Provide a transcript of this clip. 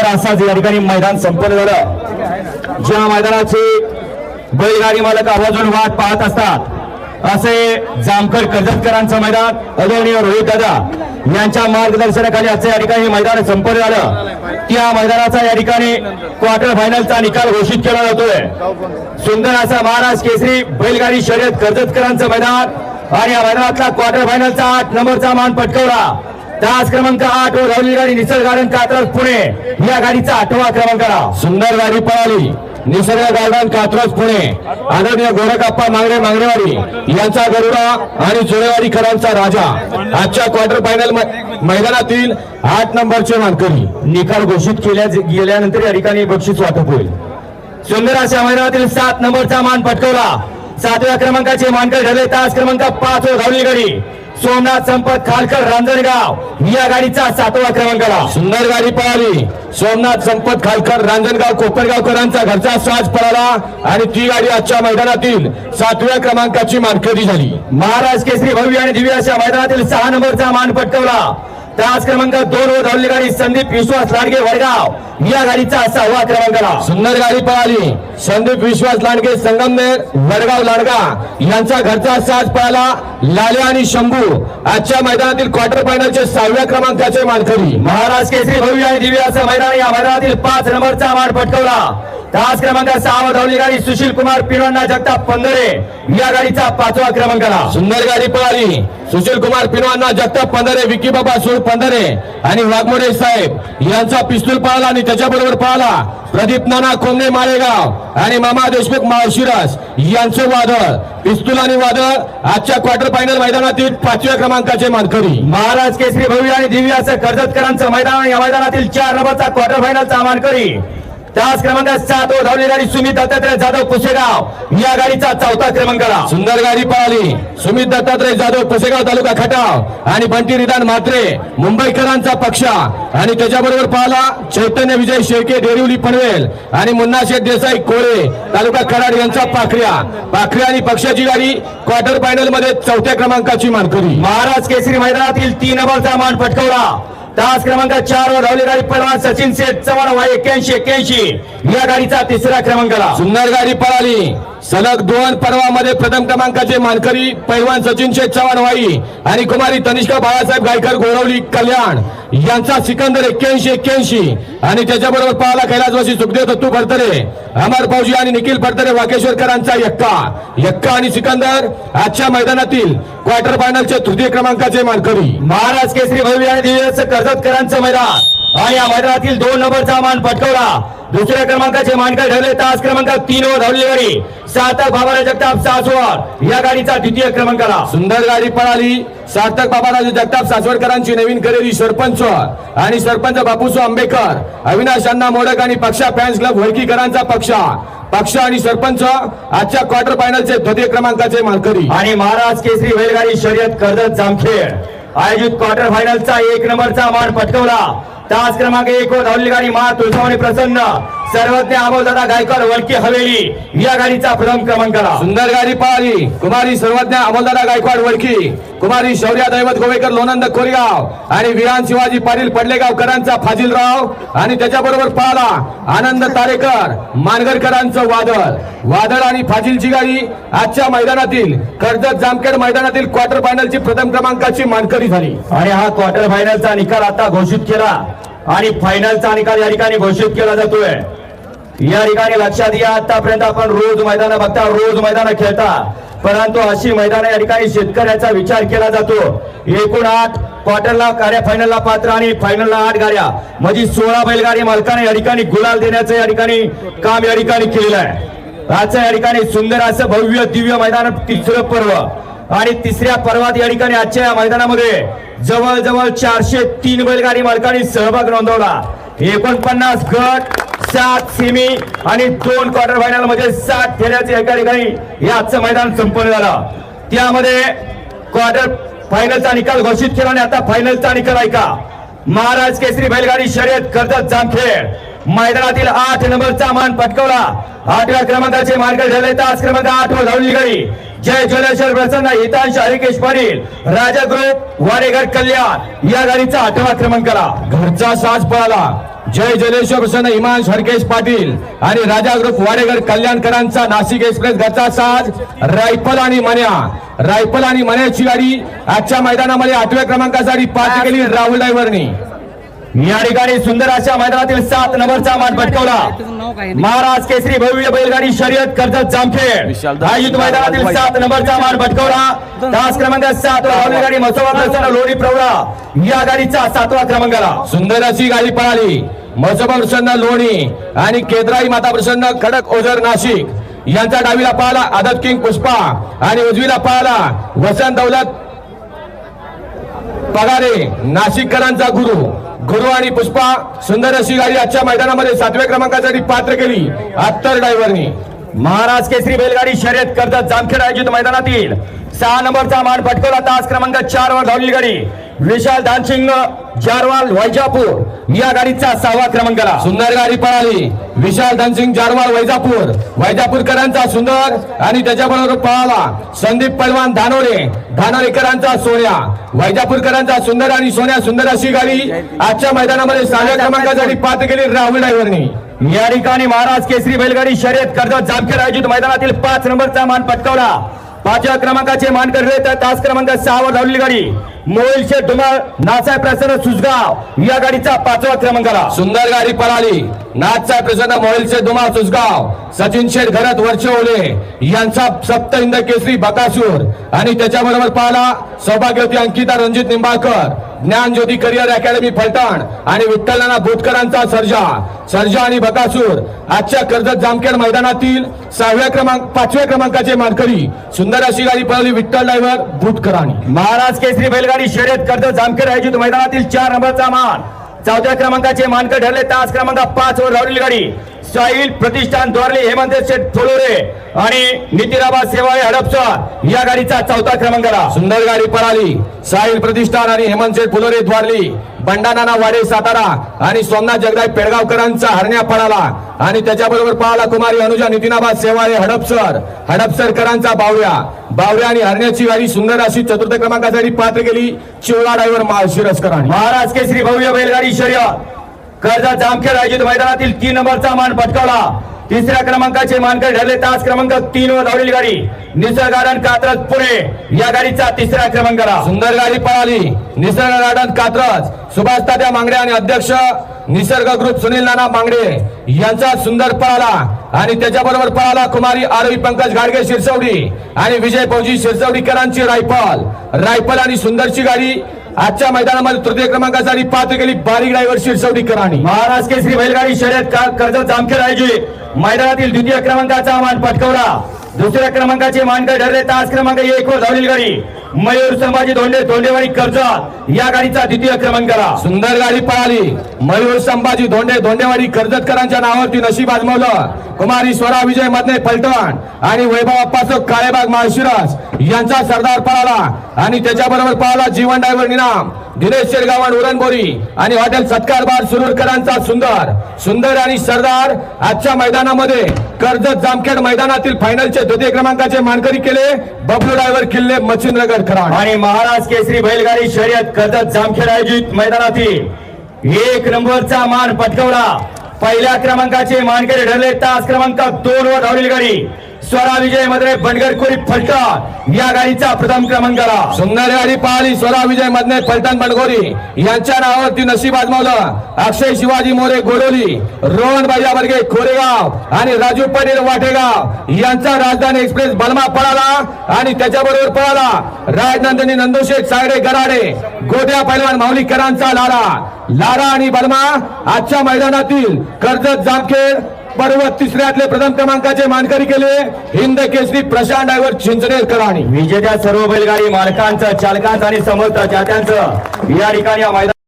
सुंदर असाच या ठिकाणी मैदान संपन्न झालं. ज्या मैदानाची बैलगाडी मालक आवाजून वाट पाहत असतात असे जामकर कर्जतकरांचं मैदान अदरणीय रोहित दादा यांच्या मार्गदर्शनाखाली असं या ठिकाणी मैदान संपन्न झालं. त्या मैदानाचा या ठिकाणी क्वार्टर फायनलचा निकाल घोषित केला जातोय. सुंदर असा महाराज केसरी बैलगाडी शर्यत कर्जतकरांचं मैदान आणि या मैदानातला क्वार्टर फायनलचा आठ नंबरचा मान पटकवला. तास क्रमांक आठ वर धावलेली गाडी निसर्ग गार्डन कात्रज पुणे. या गाडीचा आठवा क्रमांक सुंदर गाडी पळाली. निसर्ग गार्डन कात्रज पुणे. आदरणीय गोरखाप्पा मांगडे मांगडेवाडी यांचा गरुडा आणि चोळेवाडीकरांचा राजा. आजच्या क्वार्टर फायनल मैदानातील आठ नंबरचे मानकरी निकाल घोषित केल्या गेल्यानंतर या ठिकाणी बक्षीस वाटप होईल. सुंदर अशा मैदानातील सात नंबरचा मान पटकवला. सातव्या क्रमांकाचे मानकर ठरले. तास क्रमांक पाच वर धावली गाडी. सोमनाथ संपत खालकर रांजणगाव. या गाडीचा सातवा क्रमांकाला सुंदर गाडी पळाली. सोमनाथ संपत खालकर रांजणगाव कोपरगावकरांचा घरचा साज पळाला आणि ती गाडी आजच्या मैदानातील सातव्या क्रमांकाची मानकरी झाली. महाराज केसरी भव्य आणि दिव्य अशा मैदानातील सहा नंबरचा मान पटकवला. तास क्रमांक दोन वर धावली गाडी संदीप विश्वास लाडगे वडगाव. या गाडीचा सहावा क्रमांकाला सुंदर गाडी पळाली. संदीप विश्वास लांडगे संगमनेर वडगाव लाडगा. यांचा घरचा साज पळाला. लाल्या आणि शंभू. आजच्या मैदानातील क्वार्टर फायनलचे सहाव्या क्रमांकाचे मानकरी. महाराज केसरी भव्य आणि दिव्य असं मैदान या मैदानातील पाच नंबरचा मान पटकवला. तास क्रमांक सहा धावली गाडी सुशील कुमार पिनवण्णा जगताप पंधरे. या गाडीचा पाचवा क्रमांकाला सुंदर गाडी पळाली. सुशील कुमार पिनवांना जगताप पंधरे विकी बाबा सूर पंधरे. आणि वाघमोडे साहेब यांचा पिस्तूल पळाला आणि त्याच्याबरोबर पाहला. प्रदीप नाना कोमने माळेगाव आणि मामा देशमुख माळशिरस यांचे वादळ. पिस्तुल आणि वादळ. आजच्या क्वार्टर फायनल मैदानातील पाचव्या क्रमांकाचे मानकरी. महाराज केसरी भव्य आणि दिव्य असं कर्जतकरांचं मैदान या मैदानातील चार नंबरचा क्वार्टर फायनलचा मानकरी. तास क्रमांक सात धावली गाडी सुमित दत्तात्रय जाधव पुसेगाव. या गाडीचा चौथा क्रमांकाला सुंदर गाडी पळाली. सुमित दत्तात्रय जाधव पुसेगाव तालुका खटाव आणि बंटी निदान म्हात्रे मुंबईकरांचा पक्ष. आणि त्याच्याबरोबर पळाला चैतन्य विजय शेळके डेरिवली पनवेल आणि मुन्ना शेठ देसाई कोळे तालुका कराड यांचा पाखऱ्या. पाखऱ्या आणि पक्षाची गाडी क्वार्टर फायनलमध्ये चौथ्या क्रमांकाची मानकरी. महाराज केसरी मैदानातील तीन नंबरचा मान पटकवला. तास क्रमांक चार वर धावली गाडी पळवा. सचिन सेठ चव्हाण वाय एक्क्याऐंशी एक्क्याऐंशी. या गाडीचा तिसरा क्रमांकाला. सुंदर गाडी पळाली. सलग दोन पर्वामध्ये प्रथम क्रमांकाचे मानकरी पैलवान सचिन शेठ चव्हाण वाई आणि कुमारी तनिष्का बाळासाहेब गायकर गोरवली कल्याण यांचा सिकंदर एक्क्याऐंशी एक्क्याऐंशी. आणि त्याच्याबरोबर पाहला कैलासवासी सुखदेव दत्तू फडतरे अमर फौजी आणि निखिल फडतरे वाकेश्वरकरांचा यक्का. यक्का आणि सिकंदर आजच्या मैदानातील क्वार्टर फायनलचे तृतीय क्रमांकाचे मानकरी. महाराज केसरी भव्य आणि कर्जतकरांचं मैदान. आणि या मैदानातील दोन नंबरचा मान पटकवला. दुसऱ्या क्रमांकाचे मानकर ठरले तास क्रमांक तीन वर धावली गाडी. सार्थक बाबाराज जगताप सासवड. या गाडीचा द्वितीय क्रमांकाला सुंदर गाडी पळाली. सार्थक बाबाराज जगताप सासवडकरांची नवीन खरेदी सरपंच. आणि सरपंच बापूसो आंबेकर अविनाश अण्णा मोडक आणि पक्षा फॅन्स क्लब वळकीकरांचा पक्ष. पक्ष आणि सरपंच आजच्या क्वार्टर फायनलचे द्वितीय क्रमांकाचे मानकरी. आणि महाराज केसरी बैलगाडी शर्यत कर्जत जामखेड. आयोजित क्वार्टर फायनलचा एक नंबरचा मान पटकवला. तास क्रमांक एक वर धावलेली गाडी मा तुळसावणी प्रसन्न. सर्वज्ञ अमोलदादा गायकवाड वडकी हवेली. या गाडीचा प्रथम क्रमांकाला सुंदर गाडी पळाली कुमारी सर्वज्ञ अमोलदादा गायकवाड वडकी कुमारी शौर्या दैवत गोवेकर लोनंद कोरेगाव. आणि विरान शिवाजी पाटील पडलेगावकरांचा फाजिलराव. आणि त्याच्याबरोबर पळाला आनंद तारेकर मानगरकरांचं वादळ. वादळ आणि फाजिलची गाडी आजच्या मैदानातील कर्जत जामखेड मैदानातील क्वार्टर फायनलची प्रथम क्रमांकाची मानकरी झाली. आणि हा क्वार्टर फायनलचा निकाल आता घोषित केला. आणि फायनलचा निकाल या ठिकाणी घोषित केला जातोय. या ठिकाणी लक्षात घ्या आतापर्यंत आपण रोज मैदान बघता रोज मैदान खेळता. परंतु अशी मैदान या ठिकाणी शेतकऱ्याचा विचार केला जातो. एकूण आठ क्वार्टरला गाड्या फायनलला पात्र आणि फायनलला आठ गाड्या. म्हणजे सोळा बैलगाडी मालकाने या ठिकाणी गुलाल देण्याचं या ठिकाणी काम या ठिकाणी केलेलं आहे. आजचं या ठिकाणी सुंदर असं भव्य दिव्य मैदान तिसरं पर्व. आणि तिसऱ्या पर्वात या ठिकाणी आजच्या या मैदानामध्ये जवळजवळ चारशे तीन बैलगाडी मालकांनी सहभाग नोंदवला. एकोणपन्नास गट सात सेमी आणि दोन क्वार्टर फायनलमध्ये सात फेऱ्याचे एका ठिकाणी हे आजचं मैदान संपन्न झालं. त्यामध्ये क्वार्टर फायनलचा निकाल घोषित केला आणि आता फायनलचा निकाल ऐका महाराज केसरी बैलगाडी शर्यत कर्जत जामखेड. मैदानातील आठ नंबरचा मान पटकवला. आठव्या क्रमांकाचे मार्ग ठरले तास क्रमांक आठ वर धावली गाडी जय ज्वेलेश्वर प्रसन्न हितांश हरिकेश पाटील. राजा ग्रुप वारेघर कल्याण. या गाडीचा आठवा क्रमांकाला. घरचा साज पळाला. जय जलेश्वर प्रसन्न हिमांश हरकेश पाटील आणि राजा ग्रुप वाडेगड कल्याणकरांचा नाशिक एक्सप्रेस घरचा साज रायफल आणि मन्या रायफल आणि मन्याची गाडी आजच्या मैदानामध्ये आठव्या क्रमांकासाठी पार्टी केली राहुल ड्रायव्हरनी या ठिकाणी सुंदर अशा मैदानातील सात नंबरचा मान पटकावला महाराज केसरी भव्य बैलगाडी शर्यत कर्जत जामखेड. आयोजित मैदानातील सात नंबरचा मान पटकावला तास क्रमांक सात राहुल गाडी मसोबा प्रसन्न लोणी या गाडीचा सातवा क्रमांकाला. सुंदर अशी गाडी पळाली. मसोबा प्रसन्न लोणी आणि केद्राई माता प्रसन्न खडक ओझर नाशिक. यांचा डावीला पाहला आदत किंग पुष्पा आणि उजवीला पाहला वसंत दौलत पगारे. नाशिककरांचा गुरु. गुरु आणि पुष्पा सुंदर अशी गाडी आजच्या मैदानामध्ये सातव्या क्रमांकासाठी पात्र केली. अत्तर ड्रायव्हरनी महाराज केसरी बैलगाडी शर्यत करतात जामखेड आयोजित मैदानातील सहा नंबरचा मान पटकवला तास क्रमांक चार वर धावलेली गाडी. विशाल दानसिंग जारवाल वैजापूर. या गाडीचा सहावा क्रमांकाला सुंदर गाडी पळाली. विशाल धनसिंग जारवाल वैजापूर. वैजापूरकरांचा सुंदर आणि त्याच्याबरोबर पळाला संदीप पैलवान धानोरे. धानोरेकरांचा सोन्या. वैजापूरकरांचा सुंदर आणि सोन्या सुंदर अशी गाडी आजच्या मैदानामध्ये सहाव्या क्रमांकासाठी पात्र केली राहुल ड्रायव्हरनी. या ठिकाणी महाराज केसरी बैलगाडी शर्यत करतात जामखेड आयोजित मैदानातील पाच नंबरचा मान पटकावला. पाचव्या क्रमांकाचे मान करले तर तास क्रमांक सहावर धावलेली गाडी. मोईल शेठ धुमाळ प्रसन्न सुजगाव या गाडीचा पाचवा क्रमांकाला सुंदर गाडी पळाली. नाथसाहेब प्रसन्न मोईल शेठ धुमाळ सचिन शेठ घरात वर्ष ओले यांचा सप्त इंद केसरी बकासूर. आणि त्याच्याबरोबर पाहला सौभाग्यवती अंकिता रणजित निंबाळकर. ज्ञान ज्योती करिअर अकॅडमी फलटण आणि विठ्ठलाना भूतकरांचा सर्जा. सर्जा आणि बकासूर. आजच्या कर्जत जामखेड मैदानातील सहाव्या क्रमांक पाचव्या क्रमांकाचे मानकरी. सुंदर अशी गाडी पळवली विठ्ठल ड्रायव्हर भूतकरांनी. महाराज केसरी बैलगाडी शर्यत कर्जत जामखेड आयोजित मैदानातील चार नंबरचा मान. चौथ्या क्रमांकाचे मानकर ठरले. तास क्रमांक पाच वर धावलेली गाडी. साहिल प्रतिष्ठान द्वारले हेमंत शेठ फुलोरे आणि नितीराबा सेवाळे हडपसर या गाडीचा चौथा क्रमांकाला सुंदर गाडी पळाली. साहिल प्रतिष्ठान आणि हेमंत शेठ फुलोरे द्वारली. बंडानाना वाडे सातारा आणि सोमनाथ जगदाय पेडगावकरांचा हरण्या पळाला. आणि त्याच्याबरोबर पळाला कुमारी अनुजा नितीनाबा सेवाळे हडपसर. हडपसरकरांचा बावऱ्या बावऱ्या आणि हरण्याची गाडी सुंदर अशी चतुर्थ क्रमांकासाठी पात्र केली. चिवळा ड्रायव्हर माळशिरसकरांनी महाराज केसरी भव्य बैलगाडी शर्यत. कर्जत जामखेड आयोजित मैदानातील तीन नंबरचा मान पटकावला. तिसऱ्या क्रमांकाचे मानकर ठरले तास क्रमांक तीन वर धावलेली गाडी. निसर्ग गार्डन कात्रज पुणे. या गाडीचा तिसऱ्या क्रमांकाला. सुंदर गाडी पळाली. निसर्ग गार्डन कात्रज. सुभाष तात्या मांगडे आणि अध्यक्ष निसर्ग ग्रुप सुनील नाना मांगडे यांचा सुंदर पळाला. आणि त्याच्याबरोबर पळाला कुमारी आरवी पंकज गाडगे शिरसवडी आणि विजय फौजी शिरसवडीकरांची रायफल. रायफल आणि सुंदरची गाडी आजच्या मैदानामध्ये तृतीय क्रमांकासाठी पात्र केली बारीक ड्रायव्हर शिरसवडीकरांनी महाराज केसरी बैलगाडी शर्यत का- कर्जत जामखेड आयोजित. मैदानातील द्वितीय क्रमांकाचा मान पटकवला. दुसऱ्या क्रमांकाचे मानकर ठरले तास क्रमांक एक वर धावलेली गाडी. मयूर संभाजी धोंडे धोंडेवाडी कर्जत या गाडीचा द्वितीय क्रमांकाला सुंदर गाडी पळाली. मयूर संभाजी धोंडे धोंडेवाडी कर्जतकरांच्या नावावरती नशीब आजमावलं. कुमारी स्वरा विजय मधने फलटण आणि वैभव अप्पासो काळेबाग माळशिरस यांचा सरदार पळाला आणि त्याच्याबरोबर पळाला जीवन डायव्हर निनाम. दिनेश शेरगावण उरणबोरी आणि हॉटेल सत्कार बार सुरूरकरांचा सुंदर. सुंदर आणि सरदार आजच्या मैदानामध्ये कर्जत जामखेड मैदानातील फायनलचे द्वितीय क्रमांकाचे मानकरी केले. बबलू ड्रायव्हर किल्ले मच्छिंद्रगड खराड. आणि महाराज केसरी बैलगाडी शर्यत कर्जत जामखेड आयोजित मैदानातील एक नंबरचा मान पटकवला. पहिल्या क्रमांकाचे मानकरी ठरले तास क्रमांक दोन वर धावलेली गाडी. स्वरा विजय मधरे बनगरखोरी फलटण. या गाडीचा प्रथम क्रमांकाला सुंदर गाडी पाहिली स्वरा विजय मधने फलटण बनगोरी. यांच्या नावावरती नशीब आजमावलं. अक्षय शिवाजी मोरे गोडोली रोहन बाजा बर्गे खोरेगाव आणि राजू पाटील वाटेगाव. यांचा राजधानी एक्सप्रेस बलमा पळाला आणि त्याच्याबरोबर पळाला. राजनंदिनी नंदुशेठ सायडे गराडे गोद्या पैलवान माऊलीकरांचा लारा. लारा आणि बलमा आजच्या मैदानातील कर्जत जामखेड पर्वत तिसऱ्यातले प्रथम क्रमांकाचे मानकरी केले. हिंद केसरी प्रशांत डायव्हर चिंचणेरकर आणि विजेत्या सर्व बैलगाडी मालकांचं चालकांचं आणि समर्थ चात्यांचं या ठिकाणी या मैदान